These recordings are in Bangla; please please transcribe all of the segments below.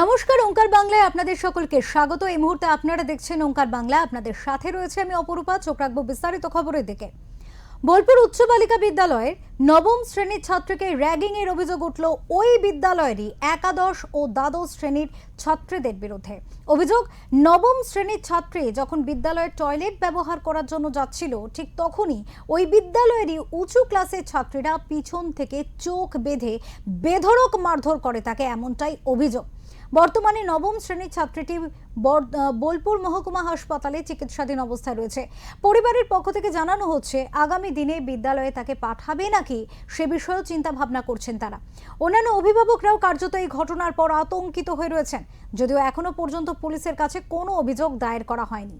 নমস্কার, ওঙ্কার বাংলায় আপনাদের সকলকে স্বাগত। এই মুহূর্তে আপনারা দেখছেন ওঙ্কার বাংলা। আপনাদের সাথে রয়েছে আমি অপরূপা, চোখ রাখব বিস্তারিত খবরের দিকে। বোলপুর উচ্চ বালিকা বিদ্যালয়ের নবম শ্রেণির ছাত্রীকে র্যাগিং এর অভিযোগ উঠল ওই বিদ্যালয়েরই একাদশ ও দ্বাদশ শ্রেণির ছাত্রীদের বিরুদ্ধে। অভিযোগ, নবম শ্রেণির ছাত্রী যখন বিদ্যালয়ের টয়লেট ব্যবহার করার জন্য যাচ্ছিল, ঠিক তখনই ওই বিদ্যালয়েরই উঁচু ক্লাসের ছাত্রীরা পিছন থেকে চোখ বেঁধে বেধড়ক মারধর করে তাকে, এমনটাই অভিযোগ। বর্তমানে নবম শ্রেণির ছাত্রীটি বোলপুর মহকুমা হাসপাতালে চিকিৎসাধীন অবস্থায় রয়েছে। পরিবারের পক্ষ থেকে জানানো হচ্ছে, আগামী দিনে বিদ্যালয়ে তাকে পাঠাবে নাকি সে বিষয়েও চিন্তা ভাবনা করছেন তারা। অন্যান্য অভিভাবকরাও কার্যত এই ঘটনার পর আতঙ্কিত হয়ে রয়েছেন, যদিও এখনও পর্যন্ত পুলিশের কাছে কোনো অভিযোগ দায়ের করা হয়নি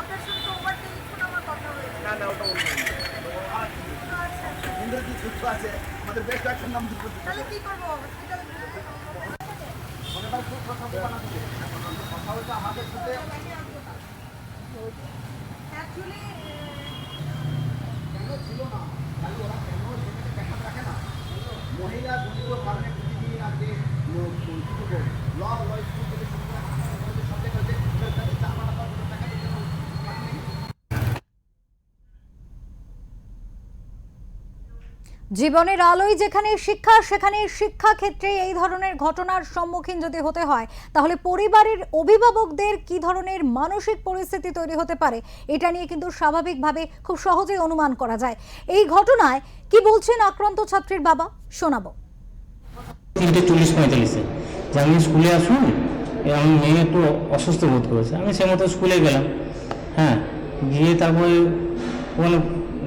আপনার সঙ্গে তো ওভার টেলিফোন আমার কথা হয়েছে না ওটা ইন্দ্রজিৎ যুক্ত আছে আমাদের বেস্ট অ্যাকশন নাম যুক্ত তাহলে কি করব হসপিটালে অনেকবার খুব কথা বলা আমাদের সাথে অ্যাকচুয়ালি কেন ছিল না তাহলে ওরা কেন সেখানে দেখা রাখে না মহিলা দুটো কারণে প্রতিদিন আজকে ল ল স্কুল থেকে শুরু করে হাসপাতাল পর্যন্ত সব জায়গায় যে চার টাকা টাকা দিতে হবে। জীবনের আলোয় যেখানে শিক্ষা, সেখানে শিক্ষা ক্ষেত্রে এই ধরনের ঘটনার সম্মুখীন যদি হতে হয়, তাহলে পরিবারের অভিভাবকদের কি ধরনের মানসিক পরিস্থিতি তৈরি হতে পারে, এটা নিয়ে কিন্তু স্বাভাবিকভাবে খুব সহজেই অনুমান করা যায়। এই ঘটনায় কি বলছেন আক্রান্ত ছাত্রীর বাবা? শোনাবো। আপনি স্কুলে আসুন, এ আমার মেয়ে একটু অসুস্থ বোধ করেছে। আমি সে মতো স্কুলে গেলাম। হ্যাঁ গিয়ে তারপরে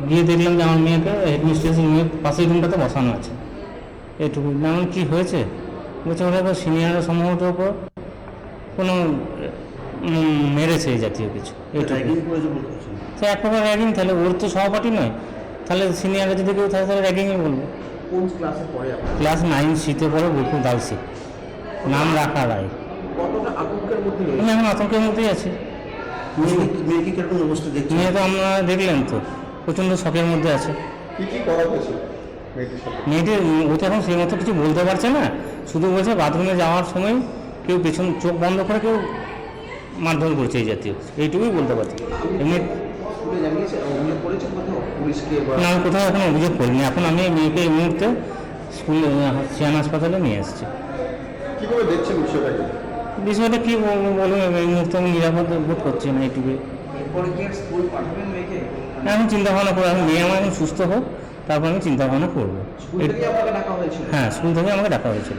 গিয়ে দেখলাম যে আমার মেয়েকে হেডমিস্ট্রেসের মেয়ের পাশের রুমটাতে বসানো আছে। এটুকু যেমন কি হয়েছে? বলছে ওরা এবার সিনিয়ররা সম্ভবত ওপর কোনো মেরেছে এই জাতীয় কিছু। সে এক প্রকার র্যাগিং তাহলে ওর তো সহপাঠী নয়। তাহলে সিনিয়ররা যদি কেউ থাকে তাহলে র্যাগিংই বলব। কোন ক্লাসে পড়ে ক্লাস নাইন সিতে পড়ে বোলপুর গার্লসে নাম রাখা রায়। আমি এখন আতঙ্কের মধ্যেই আছি। মেয়ে তো আপনারা দেখলেন তো। প্রচণ্ড শখের মধ্যে আছে। কি কি করা হয়েছে মেয়েটির ও তো এখন সেই মতো কিছু বলতে পারছে না। শুধু বলছে বাথরুমে যাওয়ার সময় কেউ পেছন চোখ বন্ধ করে কেউ মারধর করছে এই জাতীয়। এইটুকুই বলতে পারছে। এমনি না আমি কোথাও এখন অভিযোগ করিনি। এখন আমি এই মেয়েকে এই মুহূর্তে স্কুল সিয়ান হাসপাতালে নিয়ে এসেছি। বিষয়টা কী বলব বলুন এই মুহূর্তে আমি নিরাপদ বোধ করছি না এইটুকুই। এরপরে কি স্কুল পাঠাবেন মেয়েকে? আমি চিন্তা ভাবনা করব আমি মেয়ে আমার সুস্থ হোক তারপর আমি চিন্তা ভাবনা করব হ্যাঁ স্কুল থেকে আমাকে ডাকা হয়েছিল।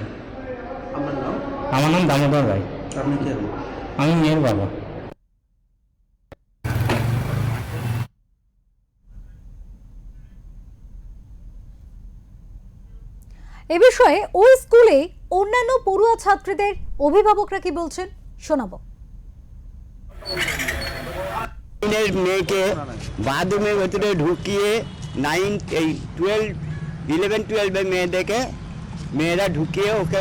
আমার নাম? দামোদর রায়। আপনি কি? হবেন আমি মেয়ের বাবা। এ বিষয়ে ওই স্কুলে অন্যান্য পড়ুয়া ছাত্রীদের অভিভাবকরা কি বলছেন? শোনাবো। মেয়েকে বাথরুমের ভেতরে ঢুকিয়ে নাইন এই টুয়েলভ ইলেভেন টুয়েলভের মেয়েদেরকে মেয়েরা ঢুকিয়ে ওকে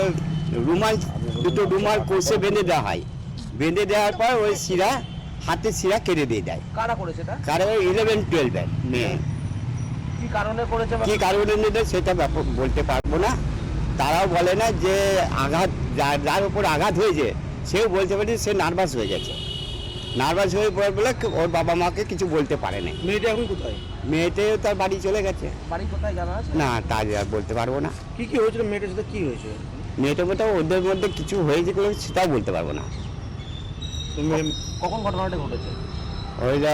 রুমাল দুটো রুমাল কষে বেঁধে দেওয়া হয়। বেঁধে দেওয়ার পর ওই শিরা হাতের শিরা কেটে দিয়ে দেয়। কারা করেছে কারণ ইলেভেন টুয়েলভের মেয়ে। কি কারণে করেছে কি কারণে নিতে সেটা বলতে পারব না। তারাও বলে না যে আঘাত যার যার উপর আঘাত হয়েছে সেও বলতে পারে সে নার্ভাস হয়ে গেছে। নার্ভাস হয়ে পড়ে বলে ওর বাবা মাকে কিছু বলতে পারে না মেয়েটা এখন কোথায়? মেয়েটেও তার বাড়ি চলে গেছে। বাড়ি কোথায় জানা আছে? না তা আর বলতে পারব না। কি কি হয়েছিল? মেয়েটার সাথে কি হয়েছে মেয়েটার মতো ওদের মধ্যে কিছু হয়েছে কিনা সেটাও বলতে পারব না। কখন ঘটনাটা ঘটেছে? ওইটা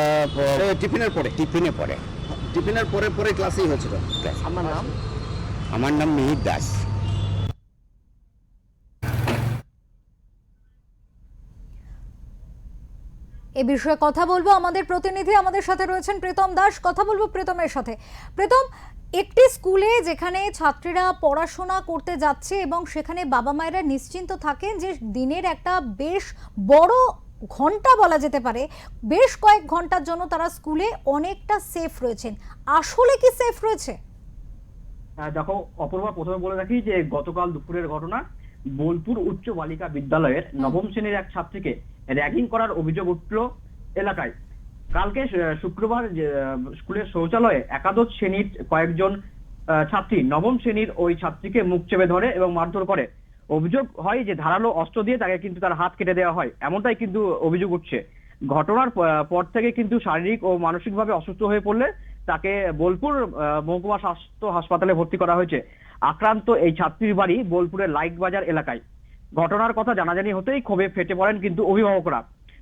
টিফিনের পরে। টিফিনে পড়ে টিফিনের পরে পরে ক্লাসেই হয়েছিল। আপনার নাম? আমার নাম মিহির দাস। এ বিষয়ে কথা বলব। আমাদের প্রতিনিধি আমাদের সাথে রয়েছেন প্রীতম দাস। কথা বলব প্রীতমের সাথে। প্রীতম একটি স্কুলে যেখানে ছাত্রীরা পড়াশোনা করতে যাচ্ছে এবং সেখানে বাবা মায়েরা নিশ্চিন্ত থাকেন যে দিনের একটা বেশ বড় ঘণ্টা বলা যেতে পারে বেশ কয়েক ঘণ্টার জন্য তারা স্কুলে অনেকটা সেফ রয়েছেন। আসলে কি সেফ রয়েছে? দেখো অপূর্বা প্রথমে বলে রাখি যে গতকাল দুপুরের ঘটনা বোলপুর উচ্চ বালিকা বিদ্যালয়ের নবম শ্রেণির এক ছাত্রীকে র্যাগিং করার অভিযোগ উঠল এলাকায়। কালকে শুক্রবার স্কুলের শৌচালয়ে একাদশ শ্রেণির কয়েকজন ছাত্রী, নবম শ্রেণির ওই ছাত্রীকে মুখ চেপে ধরে এবং মারধর করে। অভিযোগ হয় যে, ধারালো অস্ত্র দিয়ে তাকে কিন্তু তার হাত কেটে দেওয়া হয়। এমনটাই কিন্তু অভিযোগ উঠছে। ঘটনার পর থেকে কিন্তু শারীরিক ও মানসিকভাবে অসুস্থ হয়ে পড়লে তাকে বোলপুর মহকুমা স্বাস্থ্য হাসপাতালে ভর্তি করা হয়েছে। আক্রান্ত এই ছাত্রীর বাড়ি বোলপুরের লাইক বাজার এলাকায়। ঘটনার কথা জানাজানি হতেই ক্ষোভে ফেটে পড়েন কিন্তু অভিভাবকরা।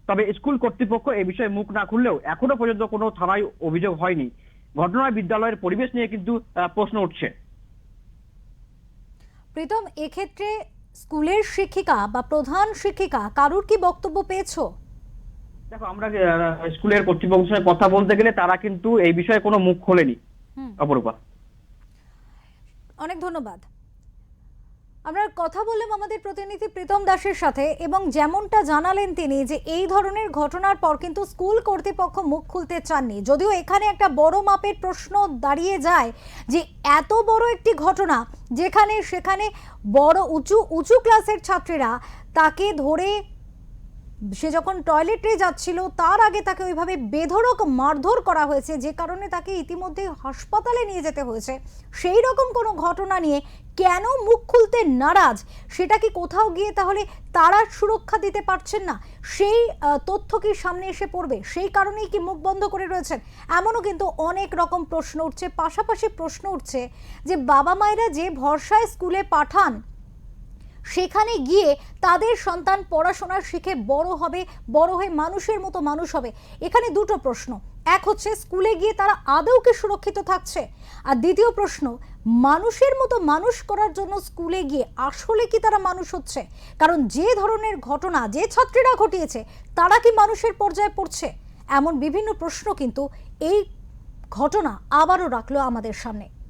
তবে স্কুল কর্তৃপক্ষ এই বিষয়ে মুখ না খুললেও এখনও পর্যন্ত কোনো থানায় অভিযোগ হয়নি। ঘটনায় বিদ্যালয়ের পরিবেশ নিয়ে কিন্তু প্রশ্ন উঠছে। প্রীতম এক্ষেত্রে স্কুলের শিক্ষিকা বা প্রধান শিক্ষিকা কারুর কি বক্তব্য পেয়েছ? দেখো আমরা স্কুলের কর্তৃপক্ষের সঙ্গে কথা বলতে গেলে তারা কিন্তু এই বিষয়ে কোনো মুখ খোলেনি। অপরূপা। অনেক ধন্যবাদ। আমরা কথা বললাম আমাদের প্রতিনিধি প্রীতম দাসের সাথে এবং যেমনটা জানালেন তিনি যে এই ধরনের ঘটনার পর কিন্তু স্কুল কর্তৃপক্ষ মুখ খুলতে চাননি। যদিও এখানে একটা বড় মাপের প্রশ্ন দাঁড়িয়ে যায় যে এত বড় একটি ঘটনা যেখানে সেখানে বড় উঁচু উঁচু ক্লাসের ছাত্রীরা তাকে ধরে সে যখন টয়লেটে যাচ্ছিল, তার আগে তাকে ওইভাবে বেধড়ক, মারধর করা হয়েছে। যে কারণে তাকে ইতিমধ্যে হাসপাতালে নিয়ে যেতে হয়েছে। সেই রকম কোনো ঘটনা নিয়ে কেন মুখ খুলতে নারাজ? সেটা কি কোথাও গিয়ে তাহলে তারা সুরক্ষা দিতে পারছেন না? সেই তথ্য কি সামনে এসে পড়বে? সেই কারণেই কি মুখ বন্ধ করে রয়েছেন? এমনও কিন্তু অনেক রকম প্রশ্ন উঠছে। পাশাপাশি প্রশ্ন উঠছে যে, বাবা মায়েরা যে ভরসায় স্কুলে পাঠান সেখানে গিয়ে তাদের সন্তান পড়াশোনা শিখে বড় হবে, বড় হয়ে মানুষের মতো মানুষ হবে। এখানে দুটো প্রশ্ন। এক হচ্ছে স্কুলে গিয়ে তারা আদৌ কি সুরক্ষিত থাকছে? আর দ্বিতীয় প্রশ্ন, মানুষের মতো মানুষ করার জন্য স্কুলে গিয়ে আসলে কি তারা মানুষ হচ্ছে? কারণ যে ধরনের ঘটনা, যে ছাত্রীরা ঘটিয়েছে, তারা কি মানুষের পর্যায়ে পড়ছে? এমন বিভিন্ন প্রশ্ন কিন্তু এই ঘটনা আবারও রাখল আমাদের সামনে।